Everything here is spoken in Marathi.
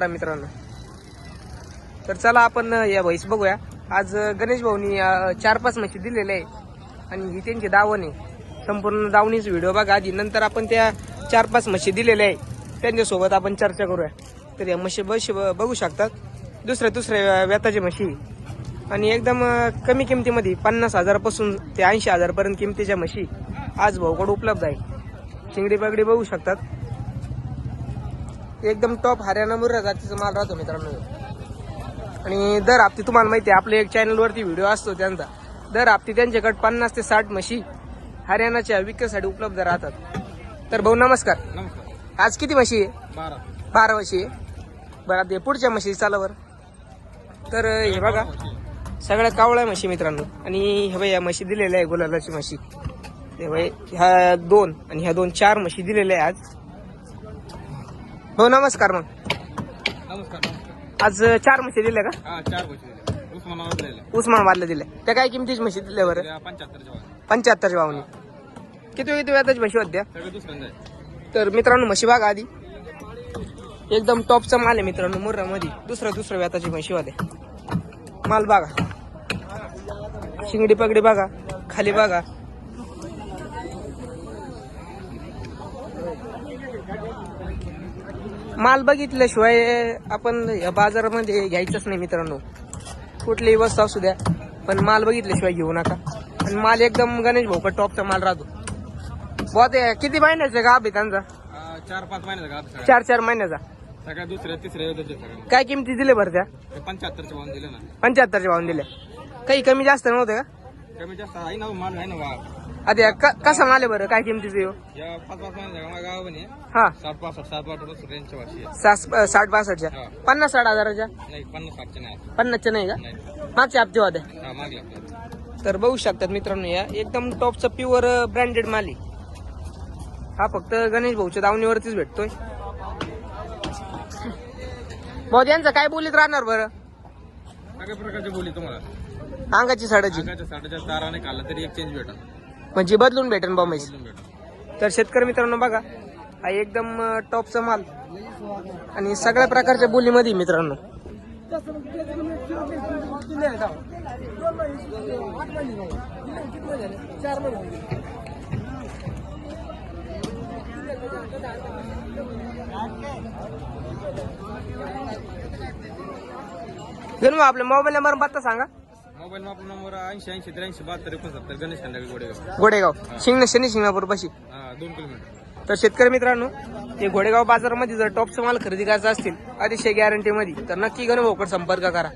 मित्रांनो. तर चला आपण या म्हैस बघूया. आज गणेश भाऊनी चार पाच म्हशी दिलेले आहे आणि ही त्यांची दावण आहे. संपूर्ण दावणीच व्हिडिओ बघा आधी. नंतर आपण त्या चार पाच म्हशी दिलेल्या आहे त्यांच्यासोबत आपण चर्चा करूया. तर या म्हशी बशी बघू शकतात. दुसऱ्या दुसऱ्या व्याताची म्हशी आणि एकदम कमी किमतीमध्ये पन्नास हजारापासून ते ऐंशी हजारपर्यंत किमतीच्या म्हशी आज भाऊकडे उपलब्ध आहे शिंगडी पगडी बघू शकतात. एकदम टॉप हरियाणा मुर्रा जातीचा माल राहतो मित्रांनो. आणि दर हप्ती तुम्हाला माहिती आहे आपल्या एक चॅनलवरती व्हिडिओ असतो त्यांचा. दर हप्ती त्यांच्याकडे पन्नास ते साठ म्हशी हरियाणाच्या विक्रीसाठी उपलब्ध राहतात. तर भाऊ नमस्कार. नमस्कार. आज किती म्हशी आहे? बारा. बारा म्हशी आहे. बरं आता हे पुढच्या म्हशी चाला बरं. तर हे बघा. सगळ्या कावळ्या म्हशी मित्रांनो. आणि हे बाई या म्हशी दिलेल्या आहे गुलालाची म्हशी. हे बाई ह्या दोन आणि ह्या दोन चार म्हशी दिलेल्या आहे आज. भाऊ नमस्कार मग. नमस्कार आज चार म्हशी दिल्या का? हा चार गोष्टी दिल्या. उस्मानाबाद दिल्या उस्मानाबादला दिल्या त्या काय किमतीची म्हशी दिल्या बरं? पंच्याहत्तरच्या वाजता पंच्याहत्तरच्या भावनी किती किती व्याजाची म्हशी होत्या? सगळे दुसऱ्यांदा आहे. तर मित्रांनो म्हशी बघा आधी. एकदम टॉपचा माल आहे मित्रांनो मुर्रामध्ये. दुसऱ्या दुसऱ्या व्याताची म्हशी होत्या. माल बघा. शिंगडी पगडी बघा. खाली बघा. माल बघितल्याशिवाय आपण या बाजारामध्ये घ्यायचंच नाही मित्रांनो. कुठलीही वस्तू असू द्या पण माल बघितल्याशिवाय घेऊ नका. आणि माल एकदम गणेश भाऊ टॉपचा माल राहतो. बुवा ते किती महिन्याचा गाभ आहे त्यांचा? हा, चार पाच महिन्याचा का सगळ्या चार चार महिन्याचा. सगळ्या दुसऱ्या तिसऱ्या काय किमती दिले बरं त्या? पंच्याहत्तरच्या वाहन दिले ना. पंच्याहत्तरच्या भावून दिल्या. काही कमी जास्त नव्हते का? कमी जास्त आहे ना माल आहे ना वा आधी क- कसा माल आहे बरं? काय किमतीचं येऊ या पाच पाच महिन्याच्या गाव पण आहे हा. साठ पासष्ट सात आठ वर्ष रेंजच्या वर्षी आहे. सास साठ बासष्टच्या हा. पन्नास साठ हजाराच्या? नाही पन्नास साठच्या नाही. आता. पन्नासच्या नाही का? नाही. मागच्या हप्ते होत्या हा मागल्या आपल्याला. तर बघू शकतात मित्रांनो या. एकदम टॉपचा प्युअर ब्रँडेड माल आहे. हा फक्त गणेश भाऊच्या दावणीवरतीच भेटतोय. भाऊ यांचं काय बोलीत राहणार बरं? सगळ्या प्रकारचे बोली तुम्हाला. अंगाची साडाची अंगाच्या साठाच्या ताराने खाल्ला तरी एक चेंज भेटा म्हणजे बदलून भेटेन बा म्हैस. तर शेतकरी मित्रांनो बघा हा एकदम टॉपचा माल. आणि सगळ्या प्रकारच्या बोलीमध्ये मित्रांनो. गणू आपला मोबाईल नंबर पत्ता सांगा. मोबाईल आपला नंबर ऐंशी ऐंशी त्र्याऐंशी बहात्तर एकोणसत्तर गणेश खंडागरी गोडेगाव. गोडेगाव. शिंगण शनी शिंगणापूर पाशी हा दोन किलोमीटर. तर शेतकरी मित्रांनो हे घोडेगाव बाजारामध्ये जर टॉपचा माल खरेदी करायचा असतील अतिशय गॅरंटी मध्ये तर नक्की गणभाऊकडे संपर्क करा.